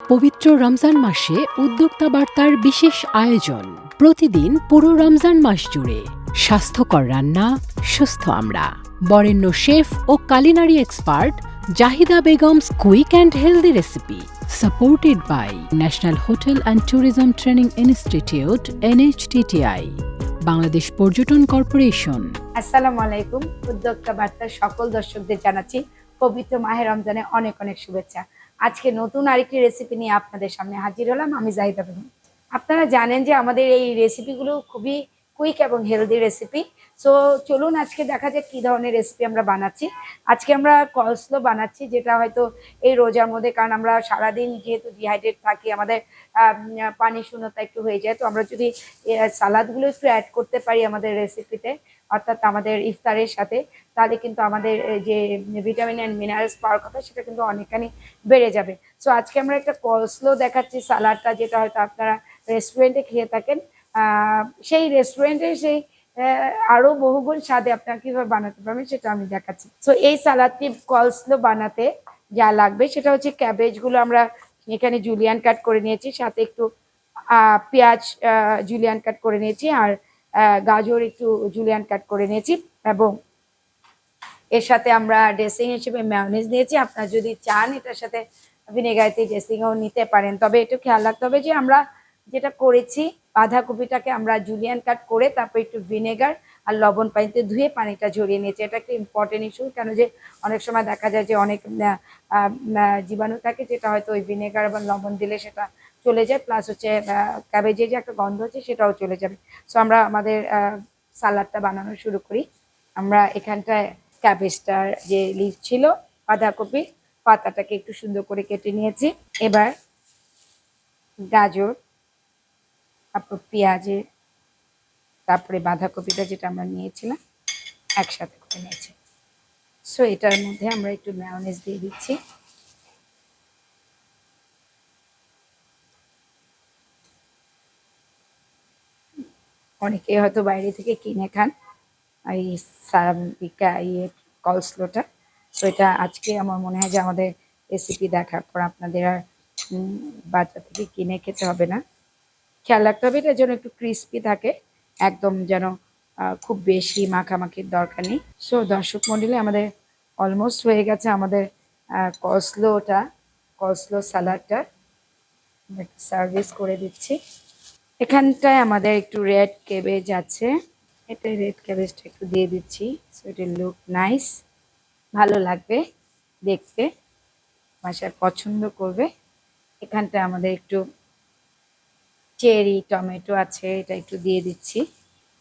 পবিত্র রমজান মাসে উদ্যোক্তা বার্তার বিশেষ আয়োজন। প্রতিদিন পুরো রমজান মাস জুড়ে স্বাস্থ্যকর রান্না, সুস্থ আমরা। বরেণ্য chef O culinary expert Zahida Begum's quick and healthy recipe supported by national hotel and tourism training institute NHTTI Bangladesh Parjatan corporation. আসসালামু আলাইকুম, উদ্যোক্তা বার্তার সকল দর্শকদের জানাচ্ছি পবিত্র মাহে রমজানে অনেক অনেক শুভেচ্ছা। আজকে নতুন আরেকটি রেসিপি নিয়ে আপনাদের সামনে হাজির হলাম, আমি জাহিদা বেগম। আপনারা জানেন যে আমাদের এই রেসিপিগুলো খুবই কুইক এবং হেলদি রেসিপি সো চলুন আজকে দেখা যাক কী ধরনের রেসিপি আমরা বানাচ্ছি। আজকে আমরা কলসলো বানাচ্ছি, যেটা হয়তো এই রোজার মধ্যে, কারণ আমরা সারাদিন যেহেতু ডিহাইড্রেট থাকি, আমাদের পানি শূন্যতা একটু হয়ে যায়, তো আমরা যদি সালাদগুলো একটু অ্যাড করতে পারি আমাদের রেসিপিতে অর্থাৎ আমাদের ইফতারের সাথে তাহলে কিন্তু আমাদের যে ভিটামিন অ্যান্ড মিনারেলস পাওয়ার কথা সেটা কিন্তু অনেকখানি বেড়ে যাবে। সো আজকে আমরা একটা কলসলো দেখাচ্ছি সালাডটা যেটা হয়তো আপনারা রেস্টুরেন্টে খেয়ে থাকেন। সেই রেস্টুরেন্টে সেই আহ, আরও বহুগুণ স্বাদে আপনারা কীভাবে বানাতে পারবেন সেটা আমি দেখাচ্ছি। সো এই সালাদটি কলসলো বানাতে যা লাগবে সেটা হচ্ছে ক্যাবেজগুলো আমরা এখানে জুলিয়ান কাট করে নিয়েছি সাথে একটু পেঁয়াজ জুলিয়ান কাট করে নিয়েছি আর গাজর একটু জুলিয়ান কাট করে নিয়েছি এবং এর সাথে আমরা ড্রেসিং হিসেবে ম্যায়োনিজ নিয়েছি। আপনারা যদি চান এটার সাথে ভিনেগারতে ড্রেসিংও নিতে পারেন। তবে একটু খেয়াল রাখতে হবে যে আমরা যেটা করেছি, বাঁধাকপিটাকে আমরা জুলিয়ান কাট করে তারপর একটু ভিনেগার আর লবণ পানিতে ধুয়ে পানিটা ঝরিয়ে নিয়েছি। এটা একটা ইম্পর্টেন্ট ইস্যু কেন যে অনেক সময় দেখা যায় যে অনেক জীবাণু থাকে যেটা হয়তো ওই ভিনেগার বা লবণ দিলে সেটা চলে যায় প্লাস হচ্ছে ক্যাবেজের যে একটা গন্ধ আছে সেটাও চলে যাবে। সো আমরা আমাদের সালাডটা বানানো শুরু করি। আমরা এখানটায় ক্যাবেজটার যে লিভ ছিল বাঁধাকপি পাতাটাকে একটু সুন্দর করে কেটে নিয়েছি। এবার গাজর, তারপর পেঁয়াজের, তারপরে বাঁধাকপিটা যেটা আমরা নিয়েছিলাম, একসাথে করে নিয়েছি। সো এটার মধ্যে আমরা একটু ম্যায়োনেজ দিয়ে দিচ্ছি। অনেকে হয়তো বাইরে থেকে কিনে খান এই সারাবিকা ইয়ে কলস্লোটা তো এটা আজকে আমার মনে হয় যে আমাদের রেসিপি দেখার পর আপনাদের আর বাজার থেকে কিনে খেতে হবে না। খেয়াল রাখতে হবে এটা যেন একটু ক্রিস্পি থাকে, একদম যেন খুব বেশি মাখামাখির দরকার নেই। সো দর্শক মন্ডলী, আমাদের অলমোস্ট হয়ে গেছে আমাদের কসলোটা কসলো স্যালাডটা সার্ভিস করে দিচ্ছি। এখানটায় আমাদের একটু রেড ক্যাবেজ আছে। এটা রেড ক্যাবেজটা একটু দিয়ে দিচ্ছি সো এটা লুক নাইস ভালো লাগবে দেখতে। বাসায় পছন্দ করবে। এখানটায় আমাদের একটু চেরি টমেটো আছে, এটা একটু দিয়ে দিচ্ছি।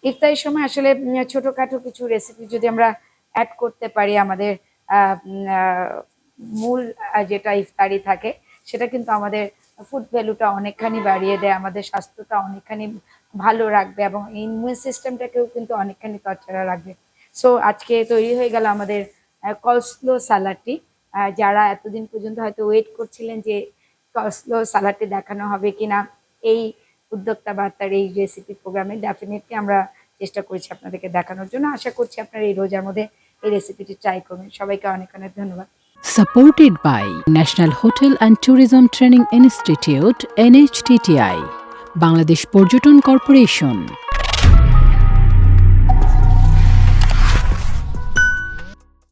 ইফতারির সময় আসলে ছোটোখাটো কিছু রেসিপি যদি আমরা অ্যাড করতে পারি, আমাদের মূল যেটা ইফতারি থাকে, সেটা কিন্তু আমাদের ফুড ভ্যালুটা অনেকখানি বাড়িয়ে দেয় আমাদের স্বাস্থ্যটা অনেকখানি ভালো রাখবে এবং ইমিউন সিস্টেমটাকেও কিন্তু অনেকখানি তরচারা রাখবে। সো আজকে তৈরি হয়ে গেল আমাদের কলস্লো সালাডটি আহ, যারা এতদিন পর্যন্ত হয়তো ওয়েট করছিলেন যে কলস্লো সালাডটি দেখানো হবে কিনা এই উদ্যোক্তা বার্তার এই রেসিপি প্রোগ্রামে ডেফিনেটলি আমরা চেষ্টা করছি আপনাদেরকে দেখানোর জন্য। আশা করছি আপনারা এই রোজার মধ্যে এই রেসিপিটি ট্রাই করবেন। সবাইকে অনেক অনেক ধন্যবাদ। Supported by National Hotel and Tourism Training Institute NHTTI Bangladesh পর্যটন কর্পোরেশন